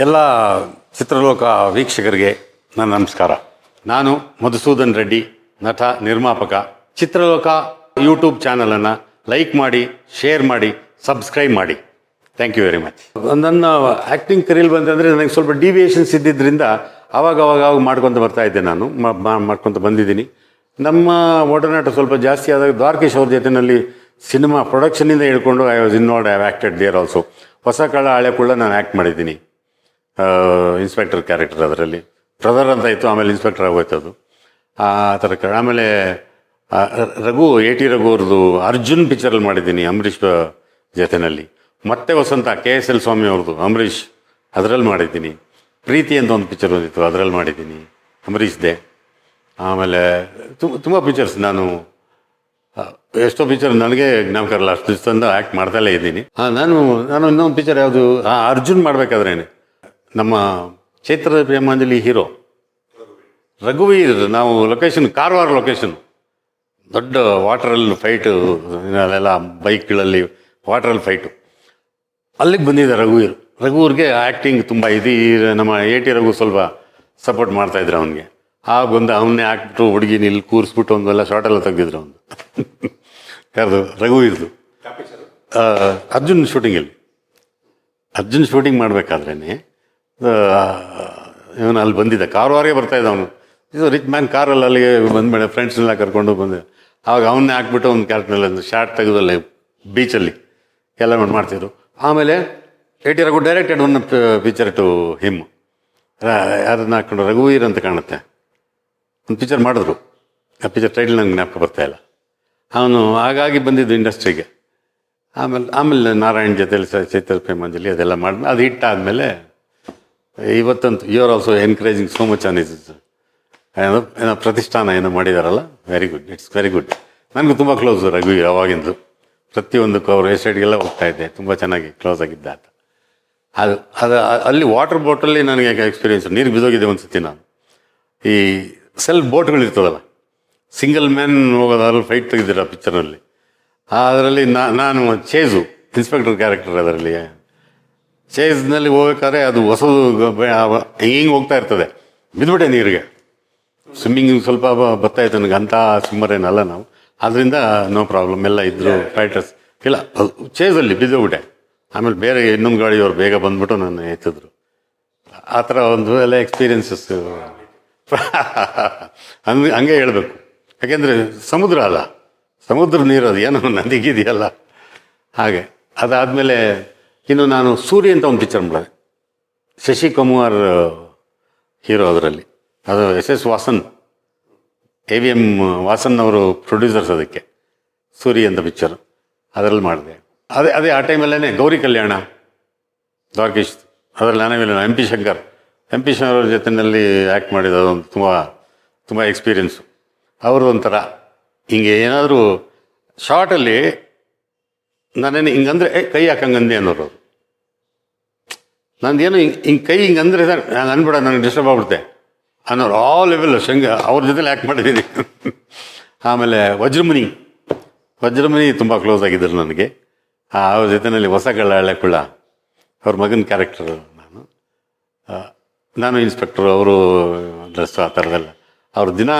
ಎಲ್ಲ ಚಿತ್ರಲೋಕ ವೀಕ್ಷಕರಿಗೆ ನನ್ನ ನಮಸ್ಕಾರ. ನಾನು ಮಧುಸೂದನ್ ರೆಡ್ಡಿ, ನಟ, ನಿರ್ಮಾಪಕ. ಚಿತ್ರಲೋಕ ಯೂಟ್ಯೂಬ್ ಚಾನಲನ್ನು ಲೈಕ್ ಮಾಡಿ, ಶೇರ್ ಮಾಡಿ, ಸಬ್ಸ್ಕ್ರೈಬ್ ಮಾಡಿ. ಥ್ಯಾಂಕ್ ಯು ವೆರಿ ಮಚ್ ನನ್ನ ಆ್ಯಕ್ಟಿಂಗ್ ಕರೀಲ್ ಬಂತಂದರೆ ನನಗೆ ಸ್ವಲ್ಪ ಡಿವಿಯೇಷನ್ಸ್ ಇದ್ದಿದ್ದರಿಂದ ಅವಾಗ ಅವಾಗ ಅವಾಗ ಮಾಡ್ಕೊತ ಬರ್ತಾ ಇದ್ದೆ ನಾನು ಮಾಡ್ಕೊತ ಬಂದಿದ್ದೀನಿ. ನಮ್ಮ ಒಡನಾಟ ಸ್ವಲ್ಪ ಜಾಸ್ತಿ ಆದಾಗ ದ್ವಾರಕೇಶ್ ಅವ್ರ ಜೊತೆನಲ್ಲಿ ಸಿನಿಮಾ ಪ್ರೊಡಕ್ಷನಿಂದ ಹಿಡ್ಕೊಂಡು I was involved I acted there also ಹೊಸ ಕಳ ಹಳೆ ಕೂಡ ನಾನು ಆ್ಯಕ್ಟ್ ಮಾಡಿದ್ದೀನಿ. ಇನ್ಸ್ಪೆಕ್ಟರ್ ಕ್ಯಾರೆಕ್ಟರ್ ಅದರಲ್ಲಿ. ಬ್ರದರ್ ಅಂತ ಇತ್ತು ಆಮೇಲೆ ಇನ್ಸ್ಪೆಕ್ಟರ್ ಆಗೋಯ್ತು ಅದು. ಆ ಥರ ಆಮೇಲೆ ರಘು ಎ ಟಿ ರಘು ಅವ್ರದ್ದು ಅರ್ಜುನ್ ಪಿಕ್ಚರಲ್ಲಿ ಮಾಡಿದ್ದೀನಿ ಅಂಬರೀಷ್ ಜೊತೆನಲ್ಲಿ. ಮತ್ತೆ Vasantha K S L Swamy ಅವ್ರದ್ದು ಅಂಬರೀಷ್ ಅದರಲ್ಲಿ ಮಾಡಿದ್ದೀನಿ. ಪ್ರೀತಿ ಅಂತ ಒಂದು ಪಿಕ್ಚರ್ ಬಂದಿತ್ತು ಅದರಲ್ಲಿ ಮಾಡಿದ್ದೀನಿ. ಅಂಬರೀಷ್ದೆ ಆಮೇಲೆ ತುಂಬ ತುಂಬ ಪಿಕ್ಚರ್ಸ್ ನಾನು ಎಷ್ಟೋ ಪಿಕ್ಚರ್ ನನಗೆ ಜ್ಞಾಪಕ ಅಷ್ಟು ದಿವಸದಿಂದ ಆ್ಯಕ್ಟ್ ಮಾಡ್ತಲೇ ಇದ್ದೀನಿ. ಹಾಂ ನಾನು ನಾನು ಇನ್ನೊಂದು ಪಿಕ್ಚರ್ ಯಾವುದು ಆ, ಅರ್ಜುನ್ ಮಾಡಬೇಕಾದ್ರೇನೆ. ನಮ್ಮ ಚೈತ್ರದ ಪ್ರೇಮಾಂಜಲಿ ಹೀರೋ. ರಘುವೀರ್ ನಾವು ಲೊಕೇಶನ್ ಕಾರವಾರ ಲೊಕೇಶನ್ ದೊಡ್ಡ ವಾಟ್ರಲ್ಲಿ ಫೈಟು ಅಲ್ಲೆಲ್ಲ ಬೈಕ್ಗಳಲ್ಲಿ ವಾಟ್ರಲ್ಲಿ ಫೈಟು ಅಲ್ಲಿಗೆ ಬಂದಿದ್ದೆ ರಘುವೀರ್. ರಘುವೀರ್ಗೆ ಆ್ಯಕ್ಟಿಂಗ್ ತುಂಬ ಇದು ನಮ್ಮ ಎ ಟಿ ರಘು ಸ್ವಲ್ಪ ಸಪೋರ್ಟ್ ಮಾಡ್ತಾಯಿದ್ರು ಅವನಿಗೆ. ಆಗ ಬಂದು ಅವನ್ನೇ ಹಾಕ್ಬಿಟ್ಟು ಹುಡುಗಿನ ಇಲ್ಲಿ ಕೂರಿಸ್ಬಿಟ್ಟು ಒಂದೆಲ್ಲ ಶಾರ್ಟ್ ಎಲ್ಲ ತೆಗ್ದಿದ್ರು ಅವನು ಯಾರ್ದು? ರಘುವೀರ್ದು. ಅರ್ಜುನ್ ಶೂಟಿಂಗಲ್ಲಿ ಅರ್ಜುನ್ ಶೂಟಿಂಗ್ ಮಾಡಬೇಕಾದ್ರೇ ಇವನು ಅಲ್ಲಿ ಬಂದಿದ್ದ. ಕಾರವಾರಿಗೆ ಬರ್ತಾ ಇದ್ದ ಅವನು. ಇದು ರಿಚ್ ಮ್ಯಾನ್ ಕಾರಲ್ಲಿ ಅಲ್ಲಿಗೆ ಬಂದ್ಮೇಲೆ ಫ್ರೆಂಡ್ಸ್ನೆಲ್ಲ ಕರ್ಕೊಂಡು ಬಂದೆ. ಆವಾಗ ಅವನ್ನೇ ಹಾಕ್ಬಿಟ್ಟು ಒಂದು ಕ್ಯಾರೆಕ್ಟ್ನಲ್ಲಿ ಒಂದು ಶಾರ್ಟ್ ತೆಗೆದಲ್ಲಿ ಬೀಚಲ್ಲಿ ಎಲ್ಲ ಮಾಡಿ ಮಾಡ್ತಿದ್ರು. ಆಮೇಲೆ A T Raghu directed one picture to him ಯಾರನ್ನ ಹಾಕೊಂಡು ರಘುವೀರ್ ಅಂತ ಕಾಣುತ್ತೆ. ಒಂದು ಪಿಕ್ಚರ್ ಮಾಡಿದ್ರು. ಆ ಪಿಕ್ಚರ್ ಟೈಟಲ್ ನಂಗೆ ಜ್ಞಾಪಕ ಬರ್ತಾ ಇಲ್ಲ. ಅವನು ಹಾಗಾಗಿ ಬಂದಿದ್ದು ಇಂಡಸ್ಟ್ರಿಗೆ ಆಮೇಲೆ ಆಮೇಲೆ ನಾರಾಯಣ್ ಜೊತೆಲಿ ಚೈತ್ರ ಪ್ರೇಮಾಂಜಲಿ ಅದೆಲ್ಲ ಮಾಡಿ ಅದು ಹಿಟ್ ಆದಮೇಲೆ ಇವತ್ತಂತೂ you are also encouraging so much on is ಏನೋ ಪ್ರತಿಷ್ಠಾನ ಏನೋ ಮಾಡಿದಾರಲ್ಲ? Very good it's very good ನನಗೂ ತುಂಬ ಕ್ಲೋಸ್ ರಘು ಅವಾಗಿಂದು ಪ್ರತಿಯೊಂದಕ್ಕೂ ಅವ್ರ ಎಸ್ಟೇಟ್ಗೆಲ್ಲ ಹೋಗ್ತಾ ಇದ್ದೆ. ತುಂಬ ಚೆನ್ನಾಗಿ ಕ್ಲೋಸ್ ಆಗಿದ್ದ ಅದು ಅದು, ಅಲ್ಲಿ ವಾಟರ್ ಬೋಟಲ್ಲಿ ನನಗೆ ಎಕ್ಸ್ಪೀರಿಯನ್ಸ್ ನೀರು ಬಿದ್ದೋಗಿದೆ ಒಂದು ನಾನು. ಈ ಸೆಲ್ಫ್ ಬೋಟ್ಗಳು ಇರ್ತದಲ್ಲ? ಸಿಂಗಲ್ ಮ್ಯಾನ್ ಹೋಗೋದಾದ್ರೂ ಫೈಟ್ ತೆಗೆದಿರೋ ಪಿಕ್ಚರ್ನಲ್ಲಿ ಅದರಲ್ಲಿ ನಾನು ಚೇಜು ಇನ್ಸ್ಪೆಕ್ಟರ್ ಕ್ಯಾರೆಕ್ಟರ್ ಅದರಲ್ಲಿ. ಚೇಜ್ನಲ್ಲಿ ಹೋಗ್ಬೇಕಾದ್ರೆ ಅದು ಹೊಸದು ಹಿಂಗೆ ಹೋಗ್ತಾ ಇರ್ತದೆ. ಬಿದ್ದುಬಿಟ್ಟೆ ನೀರಿಗೆ. ಸ್ವಿಮ್ಮಿಂಗ್ ಸ್ವಲ್ಪ ಬರ್ತಾ ಇತ್ತು ನನಗೆ. ಅಂಥ ಸ್ವಿಮ್ಮರ್ ಏನಲ್ಲ ನಾವು. ಅದರಿಂದ ನೋ ಪ್ರಾಬ್ಲಮ್ ಎಲ್ಲ ಇದ್ದರು ಫೈಟರ್ಸ್ ಇಲ್ಲ ಚೇಸಲ್ಲಿ ಬಿದ್ದೋಗ್ಬಿಟ್ಟೆ ಆಮೇಲೆ ಬೇರೆ ಇನ್ನೊಂದು ಗಾಡಿಯವ್ರು ಬೇಗ ಬಂದ್ಬಿಟ್ಟು ನನ್ನ ಎತ್ತಿದ್ರು. ಆ ಥರ ಒಂದು ಎಲ್ಲ ಎಕ್ಸ್ಪೀರಿಯನ್ಸಸ್ ಹಂಗೆ ಹಂಗೆ ಹೇಳಬೇಕು. ಯಾಕೆಂದರೆ ಸಮುದ್ರ ಅಲ್ಲ. ಸಮುದ್ರ ನೀರು ಅದು ಏನೋ ನದಿಗಿದೆಯಲ್ಲ. ಹಾಗೆ. ಅದಾದಮೇಲೆ ಇನ್ನು ನಾನು ಸೂರ್ಯ ಅಂತ ಒಂದು ಪಿಕ್ಚರ್ ಮಾಡಿದೆ. ಶಶಿ ಕುಮಾರ್ ಹೀರೋ ಅದರಲ್ಲಿ. ಅದು S S Vasan, A V M Vasan ಅವರು ಪ್ರೊಡ್ಯೂಸರ್ಸ್ ಅದಕ್ಕೆ. ಸೂರಿ ಅಂತ ಪಿಕ್ಚರ್ ಅದರಲ್ಲಿ ಮಾಡಿದೆ. ಅದೇ ಅದೇ ಆ ಟೈಮಲ್ಲೇ ಗೌರಿ ಕಲ್ಯಾಣ, ದ್ವಾರಕೀಶ್, ಅದರಲ್ಲಿ ನಾನೇ ಮೇಲೆ M P Shankar. M P Shankar ಅವ್ರ ಜೊತೆಯಲ್ಲಿ ಆ್ಯಕ್ಟ್ ಮಾಡಿದ ಒಂದು ತುಂಬ ತುಂಬ ಎಕ್ಸ್ಪೀರಿಯನ್ಸು ಅವರು ಒಂಥರ ಹಿಂಗೆ ಏನಾದರೂ ಶಾರ್ಟಲ್ಲಿ ನಾನೇನು ಹಿಂಗಂದ್ರೆ ಏ, ಕೈ ಹಾಕಂಗಂದೆ ಅನ್ನೋರು ನಂದು ನಂದೇನು ಹಿಂಗೆ ಹಿಂಗೆ ಕೈ ಹಿಂಗಂದ್ರೆ ಸರ್ ನಾನು ಅನ್ಬಿಡ ನನಗೆ ಡಿಸ್ಟರ್ಬ್ ಆಗ್ಬಿಡುತ್ತೆ ಅನ್ನೋರು ಆ ಲೆವೆಲ್ ಶಂಗ, ಅವ್ರ ಜೊತೆಲಿ ಯಾಕೆ ಮಾಡಿದ್ದೀನಿ ಆಮೇಲೆ ವಜ್ರಮುನಿ ವಜ್ರಮುನಿ ತುಂಬ ಕ್ಲೋಸ್ ಆಗಿದ್ದರು ನನಗೆ. ಅವ್ರ ಜೊತೆಯಲ್ಲಿ ಹೊಸ ಹಳೆ ಕುಳ್ಳ ಅವ್ರ ಮಗನ ಕ್ಯಾರೆಕ್ಟರ್ ನಾನು. ನಾನು ಇನ್ಸ್ಪೆಕ್ಟ್ರು ಅವರು ಡ್ರೆಸ್ಸು ಆ ಥರದೆಲ್ಲ ಅವ್ರ ದಿನ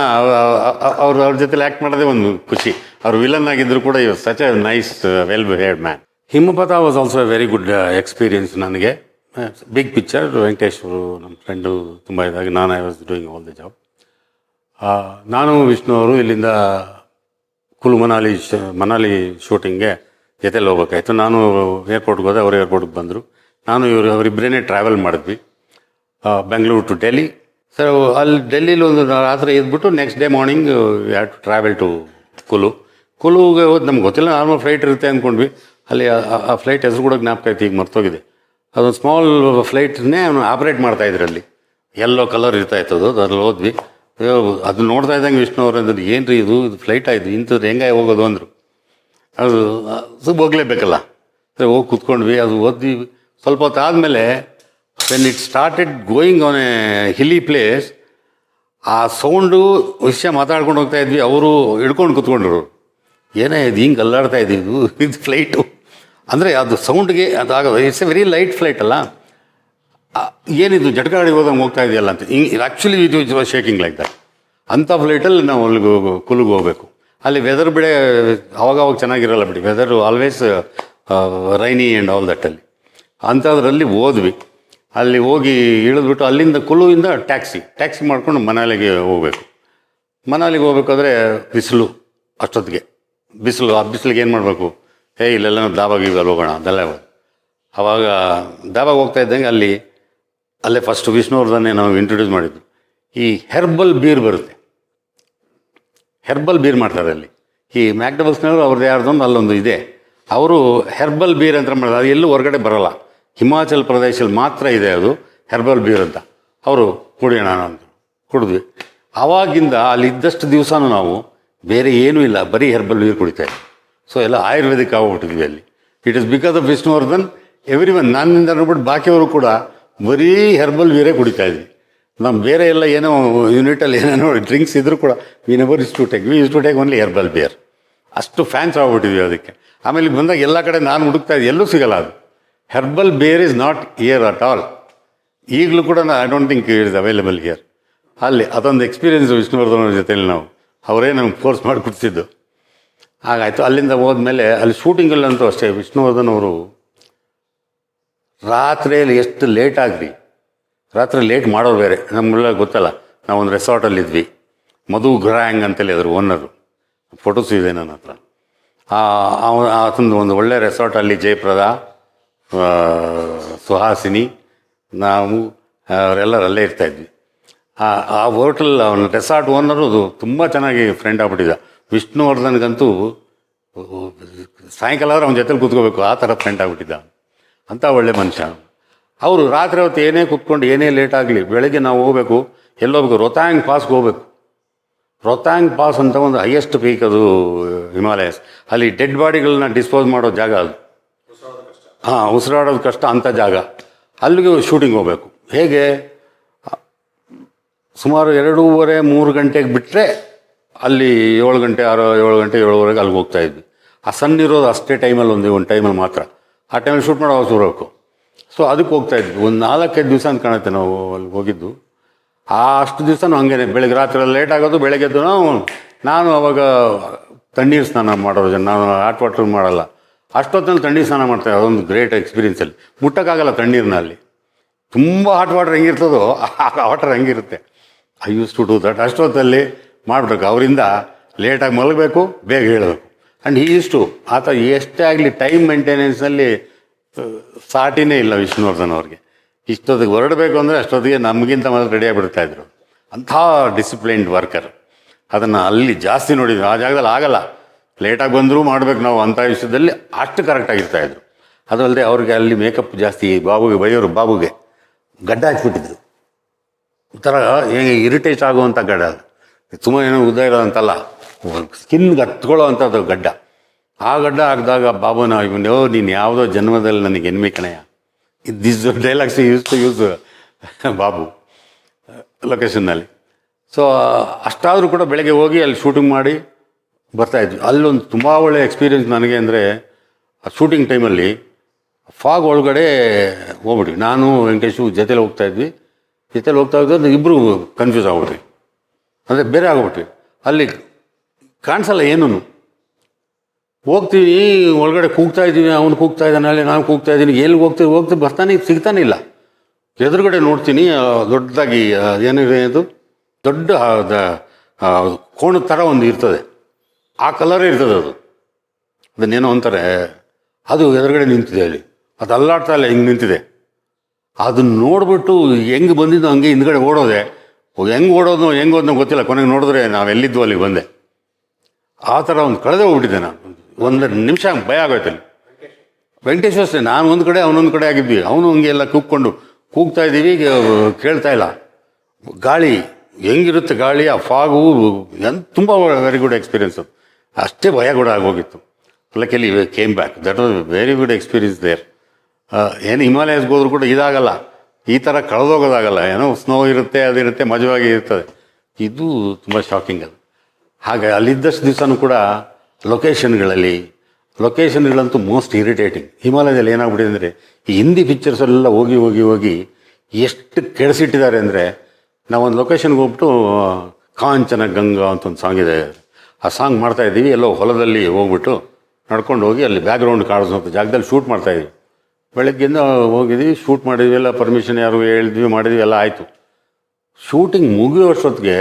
ಅವ್ರು ಅವ್ರ ಜೊತೆಲಿ ಆ್ಯಕ್ಟ್ ಮಾಡೋದೇ ಒಂದು ಖುಷಿ. ಅವ್ರು ವಿಲನ್ ಆಗಿದ್ರು ಕೂಡ such a nice well behaved man ಹಿಮಪತ was also a very good experience ನನಗೆ. ಬಿಗ್ ಪಿಕ್ಚರ್ ವೆಂಕಟೇಶ್ ಅವರು ನಮ್ಮ ಫ್ರೆಂಡು ತುಂಬ ಇದಾಗ, ನಾನು I was doing all the job ನಾನು ವಿಷ್ಣು ಅವರು ಇಲ್ಲಿಂದ ಕುಲು ಮನಾಲಿ ಶ ಮನಾಲಿ ಶೂಟಿಂಗ್ಗೆ ಜೊತೆಲಿ ಹೋಗ್ಬೇಕಾಯ್ತು. ನಾನು ಏರ್ಪೋರ್ಟ್ಗೆ ಹೋದೆ, ಅವರು ಏರ್ಪೋರ್ಟ್ಗೆ ಬಂದರು. ನಾನು ಇವರು ಅವರಿಬ್ಬರೇ ಟ್ರಾವೆಲ್ ಮಾಡಿದ್ವಿ. ಬೆಂಗಳೂರು ಟು ಡೆಲ್ಲಿ ಸರ್ ಅಲ್ಲಿ ಡೆಲ್ಲಿಲಿ ಒಂದು ರಾತ್ರಿ ಇದ್ಬಿಟ್ಟು next day morning have to travel to Kullu ಕುಲುಗೆ ಹೋದ್ ನಮ್ಗೆ ಗೊತ್ತಿಲ್ಲ ನಾರ್ಮಲ್ ಫ್ಲೈಟ್ ಇರುತ್ತೆ ಅಂದ್ಕೊಂಡ್ವಿ ಅಲ್ಲಿ ಆ- ಫ್ಲೈಟ್ ಹೆಸರು ಕೂಡ ಜ್ಞಾಪಕ ಐತಿ ಈಗ ಮರ್ತೋಗಿದೆ. ಅದೊಂದು ಸ್ಮಾಲ್ ಫ್ಲೈಟ್ನೇ ಅವನು ಆಪ್ರೇಟ್ ಮಾಡ್ತಾ ಇದ್ರು ಅಲ್ಲಿ. ಎಲ್ಲೋ ಕಲರ್ ಇರ್ತಾ ಇತ್ತು ಅದು, ಅದ್ರಲ್ಲಿ ಹೋದ್ವಿ. ಅದು ನೋಡ್ತಾ ಇದ್ದಂಗೆ ವಿಷ್ಣು ಅವ್ರು ಏನು ರೀ ಇದು? ಇದು ಫ್ಲೈಟ್ ಆಯಿತು ಇಂಥದ್ದು ಹೆಂಗೆ ಹೋಗೋದು? ಅಂದರು. ಅದು ಹೋಗ್ಲೇಬೇಕಲ್ಲ. ಸರಿ, ಹೋಗಿ ಕೂತ್ಕೊಂಡ್ವಿ, ಅದು ಓದ್ವಿ ಸ್ವಲ್ಪ ಹೊತ್ತು ಆದಮೇಲೆ when it started going on a hilly place ಆ ಸೌಂಡು ವಿಷಯ ಮಾತಾಡ್ಕೊಂಡು ಹೋಗ್ತಾ ಇದ್ವಿ, ಅವರು ಹಿಡ್ಕೊಂಡು ಕೂತ್ಕೊಂಡ್ರು. ಏನೇ ಇದು ಹಿಂಗೆ ಅಲ್ಲಾಡ್ತಾ ಇದ್ದೀವಿ ಇದು ಫ್ಲೈಟು ಅಂದರೆ ಅದು ಸೌಂಡ್ಗೆ ಅದು ಆಗೋದು. It's a very light flight ಅಲ್ಲ. ಏನಿದು ಜಟಕಾಡಿ ಹೋದಂಗೆ ಹೋಗ್ತಾ ಇದೆಯಲ್ಲ ಅಂತ. ಆ್ಯಕ್ಚುಲಿ ಇದು it was shaking like that ಅಂಥ ಫ್ಲೈಟಲ್ಲಿ ನಾವು ಅಲ್ಲಿಗೆ ಹೋಗು ಹೋಗಬೇಕು. ಅಲ್ಲಿ ವೆದರ್ ಬಿಡೆ, ಅವಾಗವಾಗ ಅವಾಗ ಚೆನ್ನಾಗಿರಲ್ಲ ಬಿಡಿ. Weather always rainy and all that ಅಲ್ಲಿ. ಅಂಥದ್ರಲ್ಲಿ ಹೋದ್ವಿ. ಅಲ್ಲಿ ಹೋಗಿ ಇಳಿದ್ಬಿಟ್ಟು ಅಲ್ಲಿಂದ ಕುಲುವಿಂದ ಟ್ಯಾಕ್ಸಿ. ಟ್ಯಾಕ್ಸಿ ಮಾಡ್ಕೊಂಡು ಮನಾಲಿಗೆ ಹೋಗಬೇಕು. ಮನಾಲಿಗೆ ಹೋಗ್ಬೇಕಾದ್ರೆ ಬಿಸಿಲು ಅಷ್ಟೊತ್ತಿಗೆ. ಬಿಸಿಲು, ಆ ಬಿಸಿಲಿಗೆ ಏನು ಮಾಡಬೇಕು? ಹೇ ಇಲ್ಲೆಲ್ಲ ದಾಬಾಗಿ ಹೋಗೋಣ, ಅದೆಲ್ಲ ಅವಾಗ ದಾಬಾಗ ಹೋಗ್ತಾ ಇದ್ದಂಗೆ ಅಲ್ಲಿ, ಅಲ್ಲೇ ಫಸ್ಟ್ ವಿಷ್ಣುವರ್ಧನೆ ನಾವು ಇಂಟ್ರೊಡ್ಯೂಸ್ ಮಾಡಿದ್ದು. ಈ ಹೆರ್ಬಲ್ ಬೀರ್ ಬರುತ್ತೆ. ಹೆರ್ಬಲ್ ಬೀರ್ ಮಾಡ್ತಾರೆ ಅಲ್ಲಿ. ಈ ಮ್ಯಾಕ್ಡಬಲ್ಸ್ನವರು ಅವ್ರದ್ದು ಯಾರ್ದೊಂದು ಅಲ್ಲೊಂದು ಇದೆ. ಅವರು ಹೆರ್ಬಲ್ ಬೀರ್ ಅಂತ ಮಾಡಿದ್ರೆ ಅದು ಎಲ್ಲೂ ಹೊರಗಡೆ ಬರೋಲ್ಲ. ಹಿಮಾಚಲ್ ಪ್ರದೇಶದಲ್ಲಿ ಮಾತ್ರ ಇದೆ ಅದು ಹೆರ್ಬಲ್ ಬೀರ್ ಅಂತ. ಅವರು ಕುಡಿಯೋಣ ಅಂತ ಕುಡಿದ್ವಿ. ಆವಾಗಿಂದ ಅಲ್ಲಿ ಇದ್ದಷ್ಟು ದಿವಸನೂ ನಾವು ಬೇರೆ ಏನೂ ಇಲ್ಲ, ಬರೀ ಹೆರ್ಬಲ್ ಬೀರ್ ಕುಡಿತಾ ಇದ್ವಿ. ಸೊ ಎಲ್ಲ ಆಯುರ್ವೇದಿಕ್ ಆಗ್ಬಿಟ್ಟಿದ್ವಿ ಅಲ್ಲಿ. It is because of Vishnuvardhan everyone ನನ್ನಿಂದ ನೋಡ್ಬಿಟ್ಟು ಬಾಕಿಯವರು ಕೂಡ ಬರೀ ಹೆರ್ಬಲ್ ಬೀರೇ ಕುಡಿತಾ ಇದ್ವಿ. ನಮ್ಮ ಬೇರೆ ಎಲ್ಲ ಏನೋ ಯೂನಿಟಲ್ಲಿ ಏನೇನೋ ಡ್ರಿಂಕ್ಸ್ ಇದ್ದರೂ ಕೂಡ we never is to take we is to take only herbal beer ಅಷ್ಟು ಫ್ಯಾನ್ಸ್ ಆಗ್ಬಿಟ್ಟಿದ್ವಿ ಅದಕ್ಕೆ. ಆಮೇಲೆ ಬಂದಾಗ ಎಲ್ಲ ಕಡೆ ನಾನು ಹುಡುಕ್ತಾ ಇದ್ದೆ, ಎಲ್ಲೂ ಸಿಗಲ್ಲ ಅದು. Herbal beer is not here at all ಈಗಲೂ ಕೂಡ I don't think it is available here ಅಲ್ಲಿ ಅದೊಂದು ಎಕ್ಸ್ಪೀರಿಯನ್ಸ್ ವಿಷ್ಣುವರ್ಧನ ಜೊತೆಯಲ್ಲಿ ನಾವು. ಅವರೇ ನಮ್ಗೆ ಫೋರ್ಸ್ ಮಾಡಿ ಕೊಡ್ತಿದ್ದು ಹಾಗಾಯಿತು, ಅಲ್ಲಿಂದ ಹೋದ್ಮೇಲೆ ಅಲ್ಲಿ ಶೂಟಿಂಗಲ್ಲಂತೂ ಅಷ್ಟೇ ವಿಷ್ಣುವರ್ಧನ್ ಅವರು ರಾತ್ರಿಯಲ್ಲಿ ಎಷ್ಟು ಲೇಟ್ ಆಗ್ರಿ ರಾತ್ರಿ ಲೇಟ್ ಮಾಡೋರು ಬೇರೆ. ನಮ್ಗೆಲ್ಲ ಗೊತ್ತಲ್ಲ ನಾವೊಂದು ಒಂದು ರೆಸಾರ್ಟಲ್ಲಿ ಇದ್ವಿ. ಮಧು ಗ್ರಾಂಗ್ ಅಂತೇಳಿ ಅದ್ರ ಓನರು ಫೋಟೋಸ್ ಇದೆ ನನ್ನ ಹತ್ರ. ಆತಂದು ಒಂದು ಒಳ್ಳೆ ರೆಸಾರ್ಟಲ್ಲಿ ಜಯಪ್ರದ ಸುಹಾಸಿನಿ, ನಾವು ಅವರೆಲ್ಲರೂ ಅಲ್ಲೇ ಇರ್ತಾ ಇದ್ವಿ. ಆ ಆ ಹೋಟೆಲ್, ಅವನ ರೆಸಾರ್ಟ್ ಓನರು ತುಂಬ ಚೆನ್ನಾಗಿ ಫ್ರೆಂಡ್ ಆಗ್ಬಿಟ್ಟಿದ್ದ. ವಿಷ್ಣುವರ್ಧನ್ಗಂತೂ ಸಾಯಂಕಾಲ ಆದರೆ ಅವನ ಜೊತೆಲಿ ಕೂತ್ಕೋಬೇಕು, ಆ ಥರ ಫ್ರೆಂಡ್ ಆಗ್ಬಿಟ್ಟಿದ್ದ ಅಂಥ ಒಳ್ಳೆ ಮನುಷ್ಯ ಅವರು ರಾತ್ರಿ ಹೊತ್ತು ಏನೇ ಕೂತ್ಕೊಂಡು, ಏನೇ ಲೇಟ್ ಆಗಲಿ, ಬೆಳಗ್ಗೆ ನಾವು ಹೋಗ್ಬೇಕು, ಎಲ್ಲೋಗ್ಬೇಕು, ರೊತಾಂಗ್ ಪಾಸ್ಗೆ ಹೋಗ್ಬೇಕು. ರೊತಾಂಗ್ ಪಾಸ್ ಅಂತ ಒಂದು ಹೈಯೆಸ್ಟ್ ಪೀಕ್ ಅದು ಹಿಮಾಲಯಸ್ ಅಲ್ಲಿ ಡೆಡ್ ಬಾಡಿಗಳನ್ನ ಡಿಸ್ಪೋಸ್ ಮಾಡೋ ಜಾಗ ಅದು. ಹಾಂ, ಉಸಿರಾಡೋದು ಕಷ್ಟ ಅಂಥ ಜಾಗ. ಅಲ್ಲಿಗೆ ಶೂಟಿಂಗ್ ಹೋಗಬೇಕು. ಹೇಗೆ? ಸುಮಾರು ಎರಡೂವರೆ, ಮೂರು ಗಂಟೆಗೆ ಬಿಟ್ಟರೆ ಅಲ್ಲಿ ಏಳು ಗಂಟೆ, ಆರು, ಏಳು ಗಂಟೆ, ಏಳುವರೆಗೆ ಅಲ್ಲಿಗೆ ಹೋಗ್ತಾ ಇದ್ವಿ. ಆ ಸಣ್ಣ ಇರೋದು ಅಷ್ಟೇ ಟೈಮಲ್ಲಿ ಒಂದು ಒಂದು ಟೈಮಲ್ಲಿ ಮಾತ್ರ. ಆ ಟೈಮಲ್ಲಿ ಶೂಟ್ ಮಾಡೋ ಅವಸರ ಬರಬೇಕು ಸೊ ಅದಕ್ಕೆ ಹೋಗ್ತಾ ಇದ್ವಿ. ಒಂದು ನಾಲ್ಕೈದು ದಿವಸ ಅಂತ ಕಾಣುತ್ತೆ ನಾವು ಅಲ್ಲಿ ಹೋಗಿದ್ದು. ಆ ಅಷ್ಟು ದಿವಸನೂ ಹಂಗೇನೆ. ಬೆಳಗ್ಗೆ ರಾತ್ರಿ ಲೇಟ್ ಆಗೋದು ಬೆಳಗ್ಗೆದ್ದು ನಾವು, ನಾನು ಅವಾಗ ತಣ್ಣೀರು ಸ್ನಾನ ಮಾಡೋರು ಜನ. ನಾನು ಹಾಟ್ ವಾಟ್ರ್ ಮಾಡಲ್ಲ. ಅಷ್ಟೊತ್ತಲ್ಲಿ ತಣ್ಣೀರು ಸ್ನಾನ ಮಾಡ್ತಾರೆ ಅದೊಂದು ಗ್ರೇಟ್ ಎಕ್ಸ್ಪೀರಿಯನ್ಸಲ್ಲಿ ಮುಟ್ಟಕ್ಕಾಗಲ್ಲ ತಣ್ಣೀರನ್ನ ಅಲ್ಲಿ. ತುಂಬ ಹಾಟ್ ವಾಟರ್ ಹೆಂಗಿರ್ತದೋ ಆ ವಾಟರ್ ಹೆಂಗಿರುತ್ತೆ. I use to do that ಅಷ್ಟೊತ್ತಲ್ಲಿ ಮಾಡಬೇಕು. ಅವರಿಂದ ಲೇಟಾಗಿ ಮಲಗಬೇಕು, ಬೇಗ ಹೇಳಬೇಕು. ಆ್ಯಂಡ್ ಈ ಇಷ್ಟು ಆತ ಎಷ್ಟೇ ಆಗಲಿ ಟೈಮ್ ಮೇಂಟೆನೆನ್ಸ್ನಲ್ಲಿ ಸಾಟಿನೇ ಇಲ್ಲ ವಿಷ್ಣುವರ್ಧನ್ ಅವ್ರಿಗೆ. ಇಷ್ಟೊತ್ತಿಗೆ ಹೊರಡಬೇಕು ಅಂದರೆ ಅಷ್ಟೊತ್ತಿಗೆ ನಮಗಿಂತ ಮೊದಲು ರೆಡಿ ಆಗಿಬಿಡ್ತಾಯಿದ್ರು ಅಂಥ ಡಿಸಿಪ್ಲೈನ್ಡ್ ವರ್ಕರ್ ಅದನ್ನು ಅಲ್ಲಿ ಜಾಸ್ತಿ ನೋಡಿದ್ರು. ಆ ಜಾಗದಲ್ಲಿ ಆಗಲ್ಲ. ಲೇಟಾಗಿ ಬಂದರೂ ಮಾಡಬೇಕು ನಾವು ಅಂಥ ವಿಷಯದಲ್ಲಿ ಅಷ್ಟು ಕರೆಕ್ಟಾಗಿರ್ತಾ ಇದ್ರು. ಅದಲ್ಲದೆ ಅವ್ರಿಗೆ ಅಲ್ಲಿ ಮೇಕಪ್ ಜಾಸ್ತಿ ಬಾಬುಗೆ, ಬೈಯೋರು ಬಾಬುಗೆ ಗಡ್ಡ ಹಚ್ಬಿಟ್ಟಿದ್ರು ಒಂಥರ ಹೇಗೆ ಇರಿಟೇಟ್ ಆಗುವಂಥ ಗಡ್ಡ ಅದು. ತುಂಬ ಏನೋ ಉದ್ದ ಇರೋದಂತಲ್ಲ ಸ್ಕಿನ್ಗೆ ಹತ್ಕೊಳ್ಳೋ ಅಂಥದ್ದು ಗಡ್ಡ. ಆ ಗಡ್ಡ ಹಾಕಿದಾಗ ಬಾಬುನ ಇವನು ನೀನು ಯಾವುದೋ ಜನ್ಮದಲ್ಲಿ ನನಗೆ ಹೆಣ್ಮೆ ಕಣಯ್ಯ. This dialogues use to use Babu ಲೊಕೇಶನ್ನಲ್ಲಿ so ಅಷ್ಟಾದರೂ ಕೂಡ ಬೆಳಗ್ಗೆ ಹೋಗಿ ಅಲ್ಲಿ ಶೂಟಿಂಗ್ ಮಾಡಿ ಬರ್ತಾಯಿದ್ವಿ ಅಲ್ಲೊಂದು ತುಂಬ ಒಳ್ಳೆ ಎಕ್ಸ್ಪೀರಿಯೆನ್ಸ್ ನನಗೆ ಅಂದರೆ ಆ ಶೂಟಿಂಗ್ ಟೈಮಲ್ಲಿ ಫಾಗ್ ಒಳಗಡೆ ಹೋಗ್ಬಿಟ್ವಿ. ನಾನು, ವೆಂಕಟೇಶು ಜೊತೆಲಿ ಹೋಗ್ತಾ ಇದ್ವಿ. ಜೊತೆಲಿ ಹೋಗ್ತಾ ಇದ್ದು ಇಬ್ಬರು ಕನ್ಫ್ಯೂಸ್ ಆಗ್ಬಿಟ್ವಿ. ಅಂದರೆ ಬೇರೆ ಆಗ್ಬಿಟ್ವಿ. ಅಲ್ಲಿ ಕಾಣಿಸಲ್ಲ ಏನೂ ಹೋಗ್ತೀವಿ, ಒಳಗಡೆ ಕೂಗ್ತಾ ಇದ್ದೀವಿ, ಅವನು ಕೂಗ್ತಾ ಇದ್ದಾನೆ, ಅಲ್ಲಿ ನಾನು ಕೂಗ್ತಾ ಇದ್ದೀನಿ. ಎಲ್ಲಿ ಹೋಗ್ತೀವಿ ಹೋಗ್ತೀವಿ ಬರ್ತಾನೆ, ಸಿಗ್ತಾನೆ ಇಲ್ಲ. ಎದುರುಗಡೆ ನೋಡ್ತೀನಿ ದೊಡ್ಡದಾಗಿ ಏನಿದೆ ಅದು ದೊಡ್ಡ ಕೋಣದ ಥರ ಒಂದು ಇರ್ತದೆ. ಆ ಕಲರೇ ಇರ್ತದೆ ಅದು. ಅದನ್ನೇನೋ ಅಂತಾರೆ, ಅದು ಎದುರುಗಡೆ ನಿಂತಿದೆ ಅಲ್ಲಿ. ಅದು ಅಲ್ಲಾಡ್ತಾ ಇಲ್ಲ, ಹಿಂಗೆ ನಿಂತಿದೆ. ಅದನ್ನ ನೋಡಿಬಿಟ್ಟು ಹೆಂಗೆ ಬಂದಿದ್ದು ಹಂಗೆ ಹಿಂದ್ಗಡೆ ಓಡೋದೆ. ಹೆಂಗೆ ಓಡೋದು ಹೆಂಗೆ ಓದೋ ಗೊತ್ತಿಲ್ಲ. ಕೊನೆಗೆ ನೋಡಿದ್ರೆ ನಾವು ಎಲ್ಲಿದ್ದು ಅಲ್ಲಿಗೆ ಬಂದೆ. ಆ ಥರ ಒಂದು ಕಳೆದೇ ಹೋಗ್ಬಿಟ್ಟಿದ್ದೆ ನಾನು. ಒಂದು ನಿಮಿಷ ಭಯ ಆಗೋಯ್ತು ಅಲ್ಲಿ. ವೆಂಕಟೇಶ್ವರ ಅಷ್ಟೇ ನಾನು ಒಂದು ಕಡೆ, ಅವನೊಂದು ಕಡೆ ಆಗಿದ್ವಿ. ಅವನು ಹಂಗೆ ಎಲ್ಲ ಕೂಗ್ಕೊಂಡು, ಕೂಗ್ತಾ ಇದ್ದೀವಿ ಕೇಳ್ತಾ ಇಲ್ಲ. ಗಾಳಿ, ಹೆಂಗಿರುತ್ತೆ ಗಾಳಿ? ಆ ಫಾಗು, ಎಂತ ತುಂಬ ವೆರಿ ಗುಡ್ ಎಕ್ಸ್ಪೀರಿಯನ್ಸ್ ಅದು. ಅಷ್ಟೇ ಭಯ ಕೂಡ ಆಗೋಗಿತ್ತು. Luckily came back that was very good experience there ಏನು ಹಿಮಾಲಯಸ್ಗೆ ಹೋದ್ರು ಕೂಡ ಇದಾಗಲ್ಲ. ಈ ಥರ ಕಳೆದೋಗೋದಾಗಲ್ಲ. ಏನೋ ಸ್ನೋ ಇರುತ್ತೆ ಅದಿರುತ್ತೆ ಮಜವಾಗಿ ಇರ್ತದೆ. ಇದು ತುಂಬ ಶಾಕಿಂಗ್ ಅದು. ಹಾಗೆ ಅಲ್ಲಿದ್ದಷ್ಟು ದಿವಸನೂ ಕೂಡ ಲೊಕೇಶನ್ಗಳಲ್ಲಿ ಲೊಕೇಶನ್ಗಳಂತೂ ಮೋಸ್ಟ್ ಇರಿಟೇಟಿಂಗ್ ಹಿಮಾಲಯದಲ್ಲಿ ಏನಾಗ್ಬಿಟ್ಟಿದೆ ಅಂದರೆ, ಈ ಹಿಂದಿ ಪಿಕ್ಚರ್ಸ್ ಎಲ್ಲ ಹೋಗಿ ಹೋಗಿ ಹೋಗಿ ಎಷ್ಟು ಕೆಡಿಸಿಟ್ಟಿದ್ದಾರೆ ಅಂದರೆ, ನಾವೊಂದು ಲೊಕೇಶನ್ಗೆ ಹೋಗ್ಬಿಟ್ಟು ಕಾಂಚನ ಗಂಗಾ ಅಂತ ಒಂದು ಸಾಂಗ್ ಇದೆ. ಆ ಸಾಂಗ್ ಮಾಡ್ತಾ ಇದ್ದೀವಿ ಎಲ್ಲೋ ಹೊಲದಲ್ಲಿ ಹೋಗ್ಬಿಟ್ಟು ನಡ್ಕೊಂಡು ಹೋಗಿ ಅಲ್ಲಿ ಬ್ಯಾಕ್ಗ್ರೌಂಡ್ ಕಾಣಿಸೋಂಥ ಜಾಗದಲ್ಲಿ ಶೂಟ್ ಮಾಡ್ತಾ ಇದ್ವಿ ಬೆಳಗ್ಗೆಯಿಂದ ಹೋಗಿದ್ವಿ ಶೂಟ್ ಮಾಡಿದ್ವಿ ಎಲ್ಲ ಪರ್ಮಿಷನ್ ಯಾರು ಹೇಳಿದ್ವಿ ಮಾಡಿದ್ವಿ ಎಲ್ಲ ಆಯಿತು ಶೂಟಿಂಗ್ ಮುಗಿಯೋಷ್ಟೊತ್ತಿಗೆ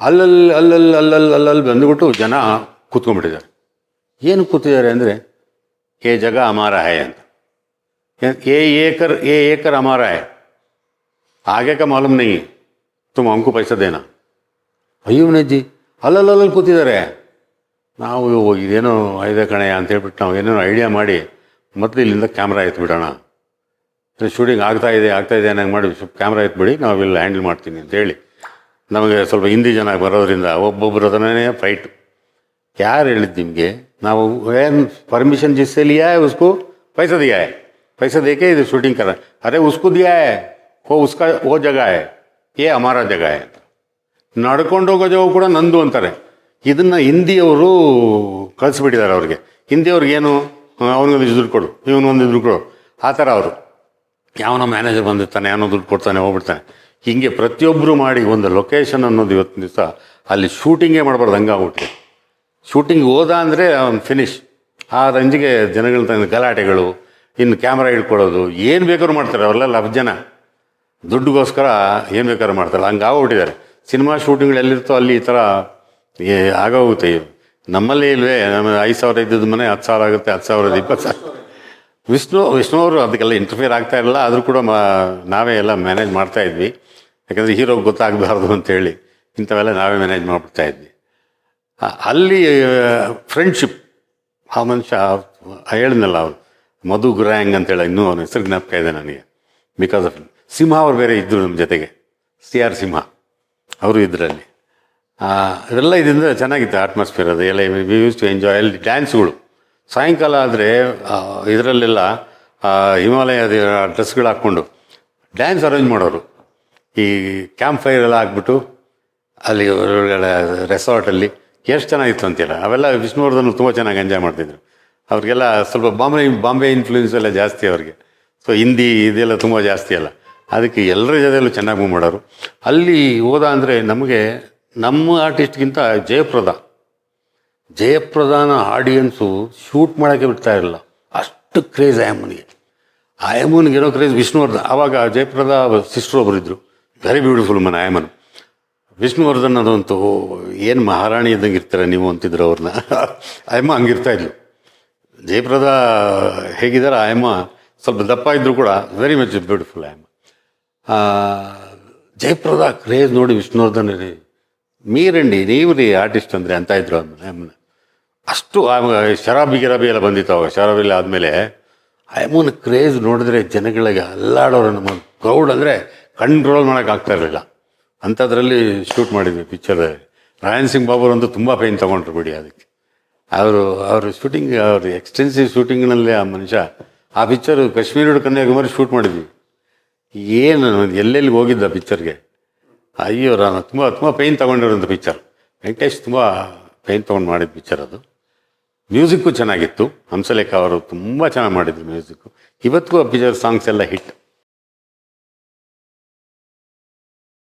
ಅಲ್ಲಲ್ಲಿ ಅಲ್ಲಲ್ಲಿ ಅಲ್ಲಲ್ಲಿ ಅಲ್ಲಲ್ಲಿ ಬಂದುಬಿಟ್ಟು ಜನ ಕೂತ್ಕೊಂಡ್ಬಿಟ್ಟಿದ್ದಾರೆ ಏನು ಕೂತಿದ್ದಾರೆ ಅಂದರೆ ಏ ಜಗ ಅಮಾರ ಹೈ ಅಂತ ये एकर ये एकर हमारा है आगे का मालूम नहीं तुम हमको पैसा देना ಅಯ್ಯೋ ನಜ್ಜಿ ಅಲ್ಲಲ್ಲಲ್ಲಿ ಕೂತಿದ್ದಾರೆ. ನಾವು ಇದೇನೋ ಐದ ಕಣೆ ಅಂತ ಹೇಳ್ಬಿಟ್ಟು ನಾವು ಏನೇನೋ ಐಡಿಯಾ ಮಾಡಿ ಮತ್ತೆ ಇಲ್ಲಿಂದ ಕ್ಯಾಮ್ರಾ ಎತ್ಬಿಡೋಣ. ಶೂಟಿಂಗ್ ಆಗ್ತಾ ಇದೆ ಆಗ್ತಾ ಇದೆ ಅನ್ನಂಗೆ ಮಾಡಿ ಸ್ವಲ್ಪ ಕ್ಯಾಮ್ರಾ ಎತ್ಬಿಡಿ, ನಾವು ಇಲ್ಲಿ ಹ್ಯಾಂಡಲ್ ಮಾಡ್ತೀನಿ ಅಂತ ಹೇಳಿ. ನಮಗೆ ಸ್ವಲ್ಪ ಹಿಂದಿ ಜನ ಬರೋದ್ರಿಂದ ಒಬ್ಬೊಬ್ಬರ ಹತ್ರನೇ ಫೈಟ್ ಯಾರು ಹೇಳಿದ್ದು ನಿಮಗೆ? ನಾವು ಏನು ಪರ್ಮಿಷನ್ ಜಿಸ್ಸೆಲಿಯಾ, ಉಸ್ಕು? ಪೈಸ ದಿಯಾ ಪೈಸ ದೇಕೆ ಇದು ಶೂಟಿಂಗ್ ಕರ ಅರೆ ಉಸ್ಕು ದಿಯಾ? ಓ ಉಸ್ಕ ಓ ಜಗ ಏ ಅಮಾರ ಜಗ ಅಂತ. ನಡ್ಕೊಂಡು ಹೋಗೋ ಜಾಗ ಕೂಡ ನಂದು ಅಂತಾರೆ. ಇದನ್ನ ಹಿಂದಿಯವರು ಕಳಿಸ್ಬಿಟ್ಟಿದ್ದಾರೆ ಅವ್ರಿಗೆ. ಹಿಂದಿಯವ್ರಿಗೇನು ಅವನಿಗೊಂದು ದುಡ್ಡು ಕೊಡು ಇವನೊಂದು ದುಡ್ಡು ಕೊಡು. ಆ ಥರ ಅವರು. ಯಾವನೋ ಮ್ಯಾನೇಜರ್ ಬಂದಿರ್ತಾನೆ, ಯಾವನೋ ದುಡ್ಡು ಕೊಡ್ತಾನೆ, ಹೋಗ್ಬಿಡ್ತಾನೆ. ಹೀಗೆ ಪ್ರತಿಯೊಬ್ಬರು ಮಾಡಿ ಒಂದು ಲೊಕೇಶನ್ ಅನ್ನೋದು ಇವತ್ತಿನ ದಿವಸ ಅಲ್ಲಿ ಶೂಟಿಂಗೇ ಮಾಡಬಾರ್ದು ಹಂಗಾಗ್ಬಿಟ್ಟಿದೆ ಶೂಟಿಂಗ್ ಹೋದ ಅಂದರೆ ಅವ್ನು ಫಿನಿಶ್ ಆ ರಂಜಿಗೆ ಜನಗಳ ತಂದ ಗಲಾಟೆಗಳು ಇನ್ನು ಕ್ಯಾಮ್ರಾ ಹಿಡ್ಕೊಳ್ಳೋದು, ಏನು ಬೇಕಾದ್ರೂ ಮಾಡ್ತಾರೆ ಅವರೆಲ್ಲ ಲಭ್ ಜನ. ದುಡ್ಡುಗೋಸ್ಕರ ಏನು ಬೇಕಾದ್ರೂ ಮಾಡ್ತಾರೆ ಹಂಗೆ ಆಗೋಗ್ಬಿಟ್ಟಿದ್ದಾರೆ ಸಿನಿಮಾ ಶೂಟಿಂಗ್ಗಳು ಎಲ್ಲಿರ್ತೋ ಅಲ್ಲಿ ಈ ಥರ ಏ, ಆಗೋಗುತ್ತೆ. ನಮ್ಮಲ್ಲಿ ಇಲ್ವೇ? ನಮ್ಮ ಐದು ಸಾವಿರ ಇದ್ದಿದ್ದ ಮನೆ ಹತ್ತು ಸಾವಿರ ಆಗುತ್ತೆ, ಹತ್ತು ಸಾವಿರದ ಇಪ್ಪತ್ತು ಸಾವಿರ. ವಿಷ್ಣು ವಿಷ್ಣು ಅವರು ಅದಕ್ಕೆಲ್ಲ ಇಂಟರ್ಫಿಯರ್ ಆಗ್ತಾ ಇರಲಿಲ್ಲ. ಆದರೂ ಕೂಡ ಮಾ, ನಾವೇ ಎಲ್ಲ ಮ್ಯಾನೇಜ್ ಮಾಡ್ತಾ ಇದ್ವಿ. ಯಾಕಂದರೆ ಹೀರೋಗೆ ಗೊತ್ತಾಗಬಾರ್ದು ಅಂತೇಳಿ ಇಂಥವೆಲ್ಲ ನಾವೇ ಮ್ಯಾನೇಜ್ ಮಾಡಿಬಿಡ್ತಾ ಇದ್ವಿ. ಅಲ್ಲಿ ಫ್ರೆಂಡ್ಶಿಪ್ ಆ ಮನುಷ್ಯ ಹೇಳಿದ್ನಲ್ಲ ಅವರು, ಮಧು ಗುರಾಂಗ್ ಅಂತೇಳಿ ಇನ್ನೂ ಅವನ ಹೆಸರು ಜ್ಞಾಪಕ ಇದೆ ನನಗೆ. ಬಿಕಾಸ್ ಆಫ್ ಸಿಂಹ ಅವ್ರು ಬೇರೆ ಇದ್ದರು ನಮ್ಮ ಜೊತೆಗೆ. C R Simha. ಅವರು ಇದರಲ್ಲಿ. ಇದೆಲ್ಲ ಇದರಿಂದ ಚೆನ್ನಾಗಿತ್ತು ಅಟ್ಮಾಸ್ಫಿಯರ್ ಅದು. ಎಲ್ಲ ವಿ ಯೂಸ್ ಟು ಎಂಜಾಯ್ ಅಲ್ಲಿ ಡ್ಯಾನ್ಸ್ಗಳು ಸಾಯಂಕಾಲ ಆದರೆ ಇದರಲ್ಲೆಲ್ಲ ಹಿಮಾಲಯದ ಡ್ರೆಸ್ಗಳು ಹಾಕ್ಕೊಂಡು ಡ್ಯಾನ್ಸ್ ಅರೇಂಜ್ ಮಾಡೋರು. ಈ ಕ್ಯಾಂಪ್ ಫೈರ್ ಎಲ್ಲ ಹಾಕ್ಬಿಟ್ಟು ಅಲ್ಲಿ ಒಳಗಡೆ ರೆಸಾರ್ಟಲ್ಲಿ ಎಷ್ಟು ಚೆನ್ನಾಗಿತ್ತು ಅಂತೀರ? ಅವೆಲ್ಲ ವಿಷ್ಣುವರ್ಧನ್ ತುಂಬ ಚೆನ್ನಾಗಿ ಎಂಜಾಯ್ ಮಾಡ್ತಿದ್ರು. ಅವ್ರಿಗೆಲ್ಲ ಸ್ವಲ್ಪ ಬಾಂಬೆ ಬಾಂಬೆ ಇನ್ಫ್ಲೂಯೆನ್ಸ್ ಎಲ್ಲ ಜಾಸ್ತಿ ಅವ್ರಿಗೆ. ಸೊ ಹಿಂದಿ ಇದೆಲ್ಲ ತುಂಬ ಜಾಸ್ತಿ ಅಲ್ಲ. ಅದಕ್ಕೆ ಎಲ್ಲರ ಜೊತೆಯಲ್ಲೂ ಚೆನ್ನಾಗಿ ಮೂವ್ ಮಾಡೋರು. ಅಲ್ಲಿ ಹೋದ ಅಂದರೆ ನಮಗೆ ನಮ್ಮ ಆರ್ಟಿಸ್ಟ್ಗಿಂತ ಜಯಪ್ರದ, ಜಯಪ್ರದಾನ ಆಡಿಯನ್ಸು ಶೂಟ್ ಮಾಡೋಕ್ಕೆ ಬಿಡ್ತಾ ಇರಲಿಲ್ಲ. ಅಷ್ಟು ಕ್ರೇಜ್ ಆಯಮ್ಮನಿಗೆ ಆಯಮ್ಮನಿಗೆ ಏನೋ ಕ್ರೇಜ್ ವಿಷ್ಣುವರ್ಧನ್. ಆವಾಗ ಜಯಪ್ರದ ಸಿಸ್ಟರ್ ಒಬ್ಬರು ಇದ್ದರು ವೆರಿ ಬ್ಯೂಟಿಫುಲ್ ಮನ್ ಆಯಮನ್ ವಿಷ್ಣುವರ್ಧನ್ ಅದಂತೂ ಏನು ಮಹಾರಾಣಿ ಇದ್ದಂಗೆ ಇರ್ತಾರೆ ನೀವು ಅಂತಿದ್ರು ಅವ್ರನ್ನ ಆಯಮ್ಮ ಹಂಗಿರ್ತಾ ಇದ್ಲು. ಜಯಪ್ರದ ಹೇಗಿದ್ದಾರೆ ಆಯಮ್ಮ ಸ್ವಲ್ಪ ದಪ್ಪ ಇದ್ದರೂ ಕೂಡ ವೆರಿ ಮಚ್ ಬ್ಯೂಟಿಫುಲ್ ಆಯಮ್ಮ ಜಯಪ್ರದ ಕ್ರೇಜ್ ನೋಡಿ ವಿಷ್ಣುವರ್ಧನ್ ರೀ ಮೀರಂಡಿ, ನೀವು ರೀ ಆರ್ಟಿಸ್ಟ್ ಅಂದರೆ ಅಂತ ಇದ್ರು ಅಂದ್ರೆ ಅಷ್ಟು ಶರಾಬಿ ಗಿರಾಬಿ ಎಲ್ಲ ಬಂದಿತ್ತು ಅವಾಗ, ಶರಾಬಿ ಆದಮೇಲೆ. ಐಮೂನ್ ಕ್ರೇಜ್ ನೋಡಿದ್ರೆ ಜನಗಳಿಗೆ ಅಲ್ಲಾಡೋರು ನಮ್ಮ ಕ್ರೌಡ್ ಅಂದರೆ ಕಂಟ್ರೋಲ್ ಮಾಡೋಕೆ ಆಗ್ತಾ ಇರಲಿಲ್ಲ. ಅಂಥದ್ರಲ್ಲಿ ಶೂಟ್ ಮಾಡಿದ್ವಿ ಪಿಕ್ಚರ್ ರಾಯನ್ ಸಿಂಗ್ ಬಾಬುರಂತೂ ತುಂಬ ಪೈನ್ ತೊಗೊಂಡ್ರು ಬಿಡಿ ಅದಕ್ಕೆ. ಅವರು ಅವರು ಶೂಟಿಂಗ್ ಅವರು ಎಕ್ಸ್ಟೆನ್ಸಿವ್ ಶೂಟಿಂಗ್ನಲ್ಲಿ ಆ ಮನುಷ್ಯ. ಆ ಪಿಕ್ಚರು ಕಾಶ್ಮೀರ ಕನ್ಯಾಕುಮಾರಿ ಶೂಟ್ ಮಾಡಿದ್ವಿ. ಏನು ಎಲ್ಲೆಲ್ಲಿ ಹೋಗಿದ್ದ ಪಿಕ್ಚರ್ಗೆ ಅಯ್ಯೋ ನಾನು ತುಂಬ ತುಂಬ ಪೈನ್ ತೊಗೊಂಡಿರೋಂಥ ಪಿಕ್ಚರ್ ವೆಂಕಟೇಶ್ ತುಂಬ ಪೈನ್ ತೊಗೊಂಡು ಮಾಡಿದ ಪಿಕ್ಚರ್ ಅದು. ಮ್ಯೂಸಿಕ್ಕು ಚೆನ್ನಾಗಿತ್ತು. ಹಂಸಲೇಖ ಅವರು ತುಂಬ ಚೆನ್ನಾಗಿ ಮಾಡಿದ್ರು ಮ್ಯೂಸಿಕ್ಕು ಇವತ್ತಿಗೂ ಆ ಪಿಕ್ಚರ್ ಸಾಂಗ್ಸ್ ಎಲ್ಲ ಹಿಟ್